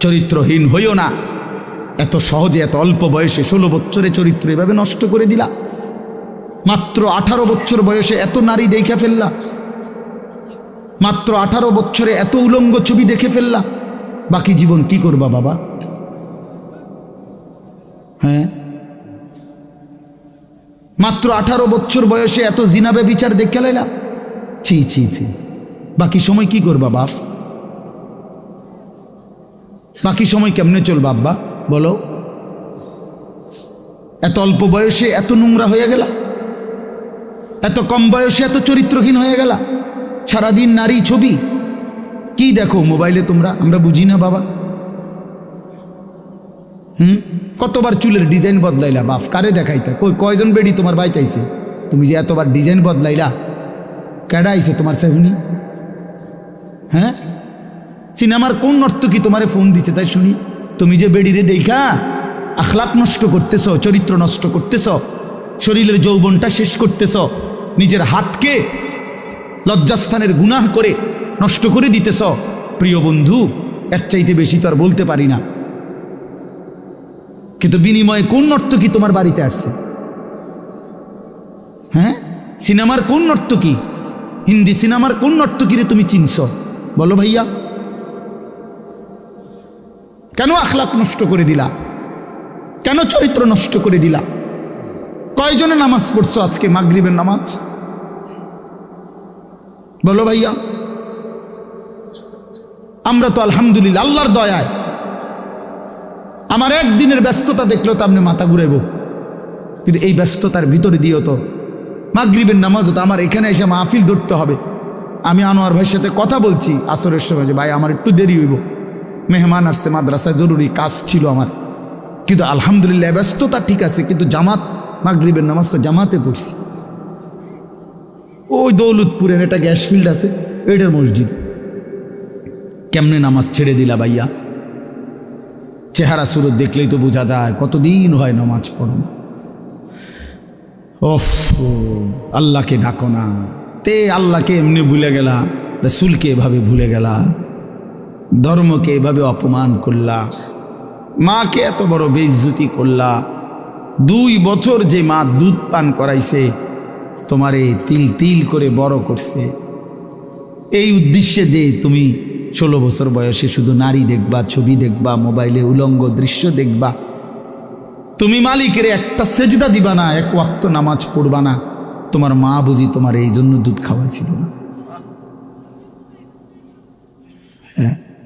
চরিত্রহীন হইও না। এত সহজে, এত অল্প বয়সে ষোলো বছরে চরিত্র এভাবে নষ্ট করে দিলা। মাত্র আঠারো বছর বয়সে এত নারী দেখে ফেললা। মাত্র আঠারো বছরে এত উলঙ্গ ছবি দেখে ফেললা। বাকি জীবন কি করবা বাবা? হ্যাঁ? মাত্র আঠারো বছর বয়সে এত জিনাবে বিচার দেখে লাইলা? ছি ছি ছি। বাকি সময় কি করবা বাপ? বাকি সময় কেমনে চলবা, আব্বা? বলো। এত অল্প বয়সে এত নোংরা হয়ে গেলা? এত কম বয়সে এত চরিত্রহীন হয়ে গেলা? সারাদিন নারী ছবি? কি দেখো মোবাইলে তোমরা? আমরা বুঝি না, বাবা। হুম? কতবার চুলের ডিজাইন বদলাইলা, বাপ? কারে দেখাইতা? কই, কয়জন বেডি তোমার বাইতাইছে? তুমি যে এতবার ডিজাইন বদলাইলা, কেডা আইছে তোমার সেহুনি? হ্যাঁ? সিনেমার কোন নর্তকী তোমারে ফোন দিছে? তাই শুনি। তুমি যে বেডিরে দেখা আখলাক নষ্ট করতেছ, চরিত্র নষ্ট করতেছ, শরীরের যৌবনটা শেষ করতেছ, নিজের হাতকে লজ্জাস্থানের গুনাহ করে নষ্ট করে দিতেছ, প্রিয় বন্ধু, এর চাইতে বেশি তো আর বলতে পারি না। কিন্তু বিনিময়ে কোন নর্তকী তোমার বাড়িতে আসছে? হ্যাঁ? সিনেমার কোন নর্তকী হিন্দি সিনেমার কোন নর্তকীরে তুমি চিনছ? বলো ভাইয়া। কেন আখলাক নষ্ট করে দিলা? কেন চরিত্র নষ্ট করে দিলা? কয়জনে নামাজ পড়ছো আজকে মাগরিবের নামাজ? বলো ভাইয়া। আমরা তো আলহামদুলিল্লাহ, আল্লাহর দয়ায়। আমার একদিনের ব্যস্ততা দেখলেও তো আপনি মাথা ঘুরাইব। কিন্তু এই ব্যস্ততার ভিতরে দিয়েও তো মাগরিবের নামাজও তো আমার এখানে এসে মাহফিল ধরতে হবে। আমি আনোয়ার ভাইয়ের সাথে কথা বলছি আসরের সময় যে, ভাই, আমার একটু দেরি হইব। মেহমান আসছে, মাদ্রাসায় জরুরি কাজ ছিল আমার। কিন্তু আলহামদুলিল্লাহ ব্যস্ততা ঠিক আছে, কিন্তু জামাত মাগরিবের নামাজ তো জামাতে পড়ছি। ওই দৌলতপুরের একটা গ্যাস ফিল্ড আছে, এটার মসজিদ। কেমনে নামাজ ছেড়ে দিলা ভাইয়া? চেহারা সুরত দেখলেই তো বোঝা যায়, কতদিন হয় নামাজ পড়ো ওফ, আল্লাহকে ডাকো না। তে আল্লাহকে এমনি ভুলে গেলা, রসুলকে এভাবে ভুলে গেলা। ধর্মকে এভাবে অপমান করলা, মাকে এত বড় বেইজ্জতি করলা, দুই বছর যে মা দুধ পান করাইছে, তোমারে তিল তিল করে বড় করছে। এই উদ্দেশ্যে যে তুমি ষোলো বছর বয়সে শুধু নারী দেখবা, ছবি দেখবা, মোবাইলে উলঙ্গ দৃশ্য দেখবা, তুমি মালিকের একটা সেজদা দিবা না, এক ওয়াক্ত নামাজ পড়বা না, তোমার মা বুঝি তোমার এই জন্য দুধ খাওয়াইছিল না। হ্যাঁ?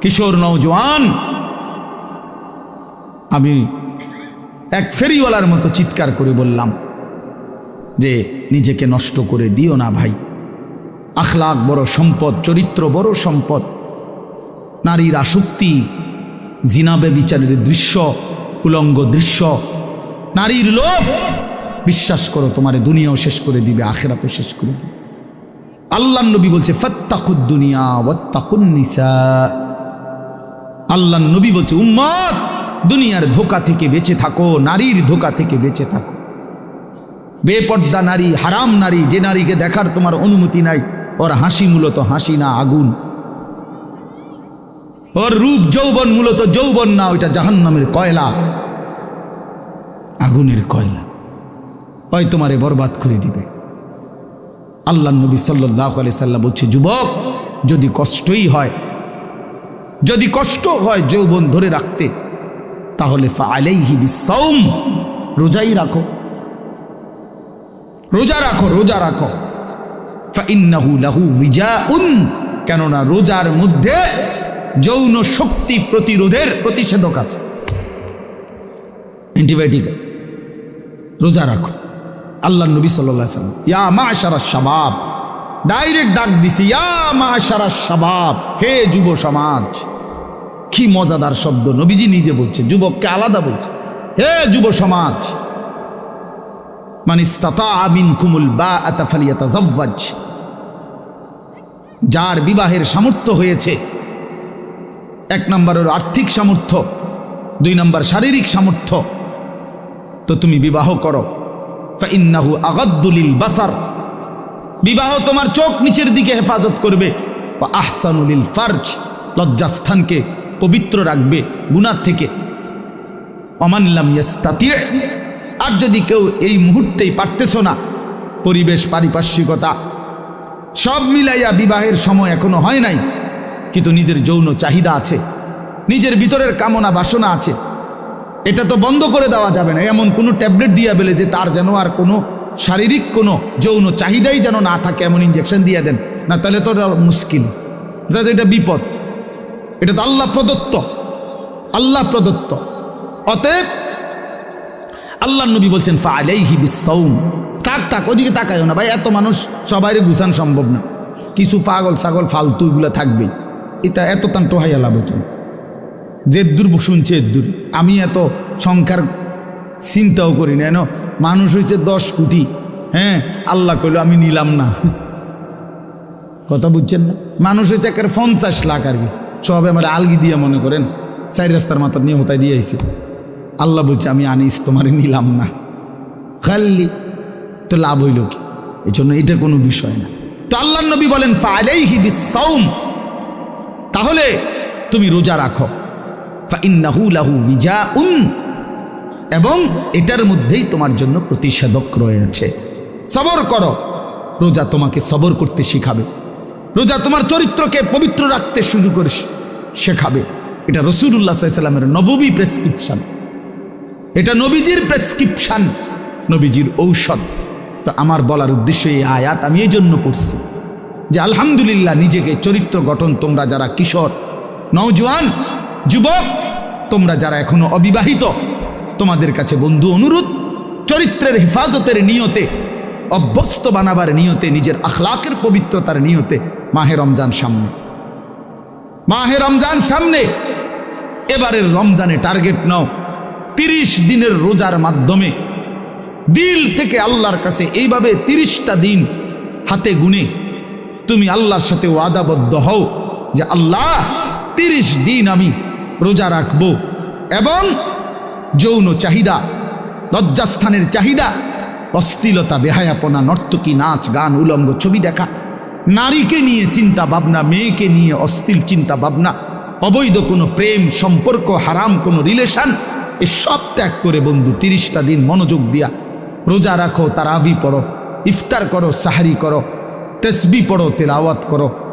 কিশোর নৌজওয়ান আমি এক ফেরিওয়ালার মতো চিৎকার করে বললাম যে, নিজেকে নষ্ট করে দিও না ভাই। আখলাক বড় সম্পদ, চরিত্র বড় সম্পদ। নারীর আসক্তি জিনাবে বিচারের দৃশ্য, উলঙ্গ দৃশ্য। নারীর লোভ, বিশ্বাস করো, তোমার দুনিয়াও শেষ করে দিবে, আখেরাতও শেষ করে দিবে। আল্লাহ নবী বলছে, ফত্তাকুদ দুনিয়া ওয়াত্তাকুন নিসা। আল্লাহ নবী বলছে, উম্মত, দুনিয়ার ধোকা থেকে বেঁচে থাকো, নারীর ধোকা থেকে বেঁচে থাকো। বেপর্দা নারী, হারাম নারী, যে নারীকে দেখার তোমার অনুমতি নাই, ওর হাসি মূলত হাসি না আগুন। ওর রূপ যৌবন মূলত যৌবন না, ওইটা জাহান্নামের কয়লা। আগুনের কয়লা। ওই তোমারে বরবাদ করে দিবে। আল্লাহ নবী সাল্লাহ আলি সাল্লাম বলছে, যুবক, যদি কষ্টই হয় যদি কষ্ট হয় যৌবন ধরে রাখতে, তাহলে রোজাই রাখো। রোজা রাখো রোজা রাখো। ফাইন্নাহু লাহু বিজাউন কেননা রোজার মধ্যে যৌন শক্তি প্রতিরোধের প্রতিষেধক আছে। অ্যান্টিবায়োটিক রোজা রাখো। আল্লাহ নবী সাল্লাহ সাল্লাম ইয়া মা সারা শাবাব ডাইরেক্ট ডাক দিছি, ইয়া মা সারা হে যুব সমাজ, কি মজাদার শব্দ। নবীজি নিজে বলছে যুবককে আলাদা বলছে, হে যুব সমাজ যার বিবাহের সামর্থ্য হয়েছে, এক নম্বরের আর্থিক সামর্থ্য, দুই নম্বর শারীরিক সামর্থ্য, তো তুমি বিবাহ করো ইন্নাহু আগাদ্দুলিল বাসার। বিবাহ তোমার চোখ নিচের দিকে হেফাজত করবে। আহসানুলিল ফার্জ, লজ্জাস্থানকে পবিত্র রাখবে গুনার থেকে। অমানলাম ইয়াস্তাতিয়ে আর যদি কেউ এই মুহূর্তেই পারতেছো না, পরিবেশ পারিপার্শ্বিকতা, সব মিলাইয়া বিবাহের সময় এখনও হয় নাই, কিন্তু নিজের যৌন চাহিদা আছে, নিজের ভিতরের কামনা বাসনা আছে, এটা তো বন্ধ করে দেওয়া যাবে না। এমন কোনো ট্যাবলেট দিয়া বেলে যে তার যেন আর কোনো শারীরিক কোনো যৌন চাহিদাই যেন না থাকে, এমন ইঞ্জেকশন দিয়ে দেন, না তাহলে তো মুশকিল। এটা বিপদ, এটা তো আল্লাহ প্রদত্ত আল্লাহ প্রদত্ত। অতএব আল্লাহ নবী বলছেন তাক তাক ওদিকে তাকায় না, ভাই, এত মানুষ সবাই গুছান সম্ভব না। কিছু পাগল ছাগল ফালতু এগুলো থাকবেই এটা এত তান টোহাইয়া লাভ হতো। জেদ্দুর শুনছে এদ্দুর আমি এত সংখ্যার চিন্তাও করি না, এন। মানুষ হয়েছে দশ কোটি হ্যাঁ? আল্লাহ কইল, আমি নিলাম না। কথা বুঝছেন না? মানুষ হয়েছে একের পঞ্চাশ লাখ আর কি। সব আমার আলগি দিয়ে মনে করেন, চারি রাস্তার মাথার নিয়ে হতায় দিয়ে আইছে। আল্লাহ বলছে, আমি আনিস, তোমারে নিলাম না। খাল্লি তো লাভ হইল কি? এই জন্য এটা কোনো বিষয় না। তো আল্লাহ নবী বলেন তাহলে তুমি রোজা রাখো। লাহু এবং এটার মধ্যেই তোমার জন্য প্রতিষেধক রয়েছে। সবর করো। রোজা তোমাকে সবর করতে শিখাবে। রোজা তোমার চরিত্রকে পবিত্র রাখতে শুরু করে শেখাবে। এটা রসুল্লাহ সাল্লামের নববী প্রেসক্রিপশন। এটা নবীজির প্রেসক্রিপশন, নবীজির ঔষধ। তো আমার বলার উদ্দেশ্য এই আয়াত আমি এই জন্য পড়ছি যে আলহামদুলিল্লাহ নিজেকে চরিত্র গঠন তোমরা যারা কিশোর, নওজোয়ান, যুবক, তোমরা যারা এখনও অবিবাহিত তোমাদের কাছে বন্ধু অনুরোধ, চরিত্রের হেফাজতের নিয়তে, অভ্যস্ত বানাবার নিয়তে, নিজের আখলাকের পবিত্রতার নিয়তে মাহে রমজান সামনে। মাহে রমজান সামনে। এবারের রমজানে টার্গেট নাও। তিরিশ দিনের রোজার মাধ্যমে দিল থেকে আল্লাহর কাছে এইভাবে তিরিশটা দিন হাতে গুনে তুমি আল্লাহর সাথে ওয়াদাবদ্ধ হও যে আল্লাহ, তিরিশ দিন আমি রোজা রাখব এবং যৌন চাহিদা, লজ্জাস্থানের চাহিদা, অশ্লীলতা, বেহায়াপনা, নর্তকী, নাচ, গান, উলঙ্গ, ছবি দেখা, নারীকে নিয়ে চিন্তা ভাবনা, মেয়েকে নিয়ে অস্থির চিন্তা ভাবনা, অবৈধ কোনো প্রেম, সম্পর্ক, হারাম কোনো রিলেশন, এসব ত্যাগ করে বন্ধু, তিরিশটা দিন মনোযোগ দিয়া, রোজা রাখো, তারাবি পড়ো, ইফতার করো, সাহারি করো, তসবি পড়ো, তেলাওয়াত করো।